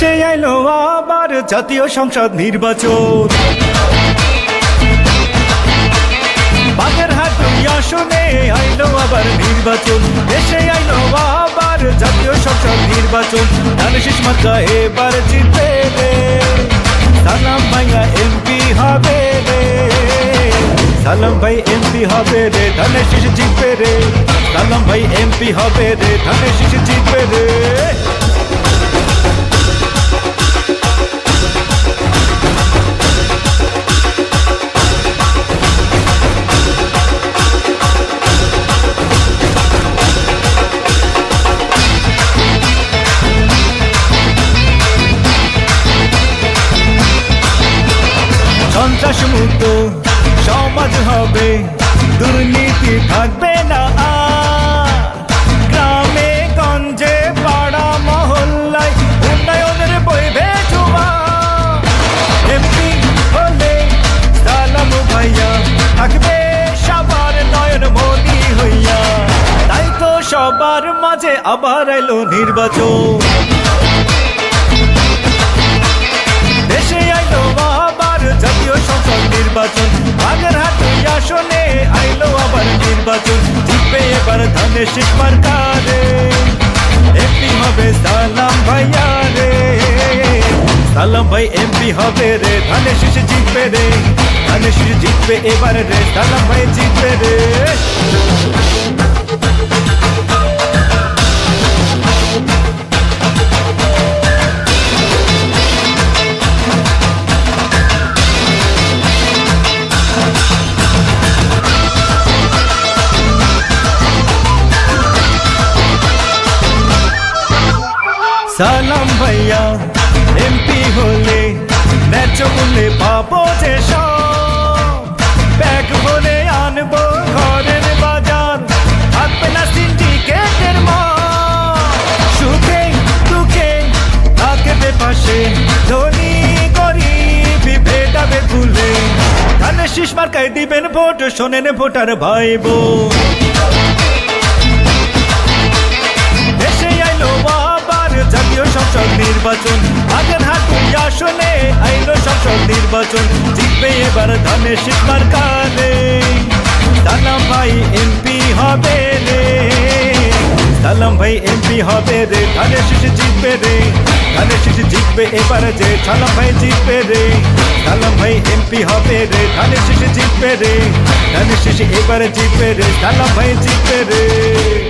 দেশে এলো আবার জাতীয় সংসদ নির্বাচন। বাগেরহাট দুই আসনে আইলো আবার নির্বাচন। দেশে আইলো আবার জাতীয় সংসদ নির্বাচন। ধানশিস মাত্রা এবার জিতবে রে। সালাম ভাইয়া এমপি হবে রে। সালাম ভাই এমপি হবে রে ধানশিস জিতবে রে। সালাম ভাই এমপি হবে রে ধানশিস জিতবে রে। সন্ত্রাস মুক্ত, সমাজ হবে, দুর্নীতি থাকবে না। গ্রামে, গঞ্জে, পাড়া, মহল্লায় উন্নয়নের বইবে জোয়ার। এমপি হলে সালাম ভাইয়া, থাকবে সবার নয়ন মনি হইয়া তাই তো সবার মাঝে আবার এলো নির্বাচন নির্বাচন। আগের হাতে আসনে আইলো আবার নির্বাচন। জিতবে এবার ধানের শেষ কারে এমপি হবে সালাম ভাইয়া রে। সালাম ভাই এমপি হবে রে ধানের শেষ জিতবে রে। ধানের শেষ জিতবে এবার রে, সালাম ভাই জিতবে রে। সালাম ভাইয়া এমপি হলে ন্যায্য মূল্যে পাবো যে ব্যাগ ভরে আনব ঘরের বাজার, থাকবে না সিন্ডিকেটের মাল। সুখে দুঃখে থাকবে পাশে ধনী গরিব ভেটাবে ভুলে। ধানের শীষ মার্কায় দিবেন ভোট, শোনেন ভোটার ভাই বোন। নির্বাচন। আগের হাত দুই আসনে আইলো সংসদ নির্বাচন। জিতবে এবার ধানের শীষমার কানে সালাম ভাই এমপি হবে রে। সালাম ভাই এমপি হবে রে। ধানের শীষ জিতবে রে। ধানের শীষ জিতবে এবার যে সালাম ভাই জিতবে রে। সালাম ভাই এমপি হবে রে। ধানের শীষ জিতবে রে। ধানের শীষ এবার জিতবে রে। সালাম ভাই জিতবে রে।